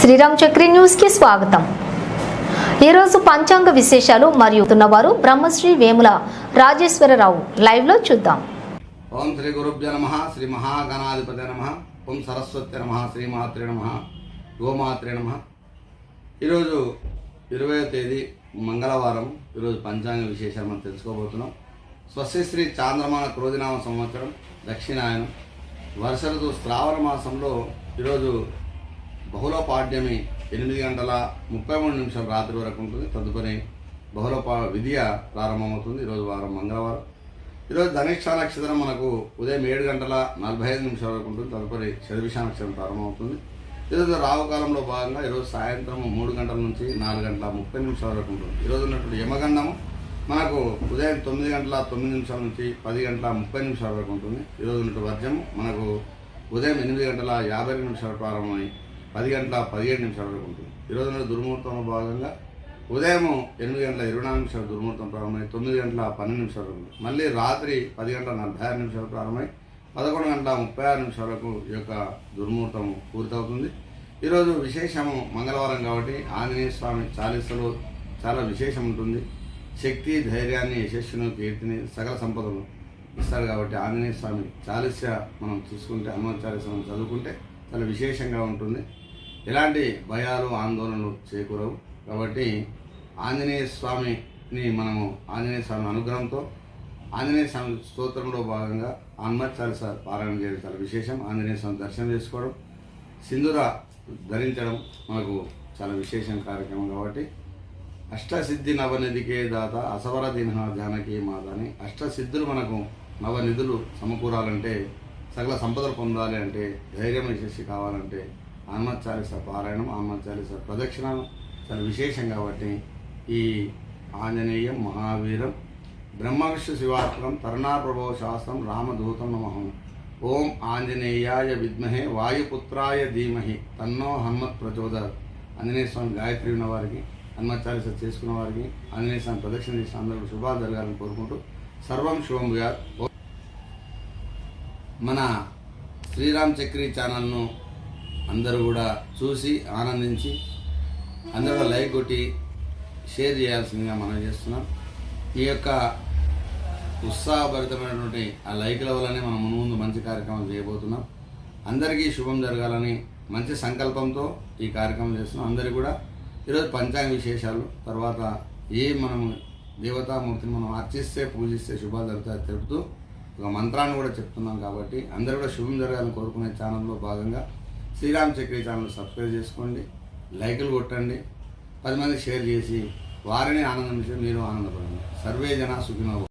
శ్రీరామ్ చక్రి న్యూస్కి స్వాగతం. ఈరోజు పంచాంగ విశేషాలు మరియు ఉన్నవారు బ్రహ్మశ్రీ వేముల రాజేశ్వరరావు లైవ్లో చూద్దాం. ఓం శ్రీ గురుభ్య నమ శ్రీ మహాగణాధిపతి నమ ఓం సరస్వతి నమ శ్రీమాత్రే నమ గోమాత్రే నమ. ఈరోజు ఇరవై తేదీ మంగళవారం ఈరోజు పంచాంగ విశేషాలు మనం తెలుసుకోబోతున్నాం. స్వస్తి శ్రీ చాంద్రమాన క్రోధినామ సంవత్సరం దక్షిణాయనం. వర్ష ఋతు శ్రావణ మాసంలో ఈరోజు బహుళపాఠ్యమి ఎనిమిది గంటల ముప్పై మూడు నిమిషాల రాత్రి వరకు ఉంటుంది. తదుపరి బహుళపా విద్య ప్రారంభమవుతుంది. ఈరోజు వారం మంగళవారం. ఈరోజు ధనిష్ట నక్షత్రం మనకు ఉదయం ఏడు గంటల నలభై ఐదు నిమిషాల వరకు ఉంటుంది. తదుపరి శతభిష నక్షత్రం ప్రారంభమవుతుంది. ఈరోజు రావుకాలంలో భాగంగా ఈరోజు సాయంత్రం మూడు గంటల నుంచి నాలుగు గంటల ముప్పై నిమిషాల వరకు ఉంటుంది. ఈరోజు ఉన్నటువంటి యమగండము మనకు ఉదయం తొమ్మిది గంటల తొమ్మిది నిమిషాల నుంచి పది గంటల ముప్పై నిమిషాల వరకు ఉంటుంది. ఈరోజు ఉన్నటువంటి వర్జము మనకు ఉదయం ఎనిమిది గంటల యాభై నిమిషాలు ప్రారంభమై పది గంటల పదిహేడు నిమిషాల వరకు ఉంటుంది ఈ ఉన్న దుర్ముహూర్తంలో భాగంగా ఉదయం ఎనిమిది గంటల ఇరవై నాలుగు నిమిషాలు దుర్ముహూర్తం ప్రారంభమై తొమ్మిది గంటల పన్నెండు నిమిషాల వరకు మళ్ళీ రాత్రి పది గంటల నలభై ఆరు నిమిషాలు ప్రారంభమై పదకొండు గంటల ముప్పై ఆరు నిమిషాలకు ఈ యొక్క దుర్ముహూర్తం పూర్తవుతుంది. ఈరోజు విశేషము మంగళవారం కాబట్టి ఆంజనేయ స్వామి చాలీసలో చాలా విశేషం ఉంటుంది. శక్తి ధైర్యాన్ని యశస్సును కీర్తిని సకల సంపదలు ఇస్తారు కాబట్టి ఆంజనేయ స్వామి చాలీస మనం చూసుకుంటే హనుమాన్ చాలీస మనం చదువుకుంటే చాలా విశేషంగా ఉంటుంది. ఎలాంటి భయాలు ఆందోళనలు చేకూరవు. కాబట్టి ఆంజనేయ స్వామిని మనము ఆంజనేయ స్వామి అనుగ్రహంతో ఆంజనేయ స్వామి స్తోత్రంలో భాగంగా హనుమత్ సార్ పారాయణ చేయడం చాలా విశేషం. ఆంజనేయ స్వామి దర్శనం చేసుకోవడం సింధూర ధరించడం మనకు చాలా విశేషం కార్యక్రమం కాబట్టి. అష్టసిద్ధి నవనిధికే దాత అసవర దిన జానకి మాత అని. అష్టసిద్ధులు మనకు నవనిధులు సమకూరాలంటే సకల సంపదలు పొందాలి అంటే ధైర్యం యశస్వి కావాలంటే హనుమత్ చాలీస పారాయణం హనుమత్ చాలీస ప్రదక్షిణ చాలా విశేషం కాబట్టి ఈ ఆంజనేయం మహావీరం బ్రహ్మ విష్ణు తరుణాప్రభో తరుణాప్రభవ శాస్త్రం రామదూతం నమహం ఓం ఆంజనేయాయ విద్మహే వాయుపుత్రాయ ధీమహి తన్నో హనుమత్ ప్రచోద ఆంజనేయ స్వామి గాయత్రి ఉన్న వారికి హనుమత్ చాలీస చేసుకున్న వారికి ఆంజనేయ స్వామి ప్రదక్షిణ చేసిన అందరూ శుభాలు జరగాలని కోరుకుంటూ సర్వం శుభం మన శ్రీరామ్ చక్రి ఛానల్ను అందరూ కూడా చూసి ఆనందించి అందరూ లైక్ కొట్టి షేర్ చేయాల్సిందిగా మనం చేస్తున్నాం. ఈ యొక్క ఉత్సాహభరితమైనటువంటి ఆ లైక్ల వల్లనే మనం ముందు ముందు మంచి కార్యక్రమం చేయబోతున్నాం. అందరికీ శుభం జరగాలని మంచి సంకల్పంతో ఈ కార్యక్రమం చేస్తున్నాం. అందరికీ కూడా ఈరోజు పంచాంగ విశేషాలు తర్వాత ఏ మనం దేవతామూర్తిని మనం అర్చిస్తే పూజిస్తే శుభాలు జరుగుతాయి తెలుపుతూ ఒక మంత్రాన్ని కూడా చెప్తున్నాం కాబట్టి అందరూ కూడా శుభం జరగాలని కోరుకునే ఛానల్లో భాగంగా శ్రీరామ్ చక్రి ఛానల్ సబ్స్క్రైబ్ చేసుకోండి లైకులు కొట్టండి పది మంది షేర్ చేసి వారిని ఆనందించి మీరు ఆనందపడండి. సర్వే జన సుఖినో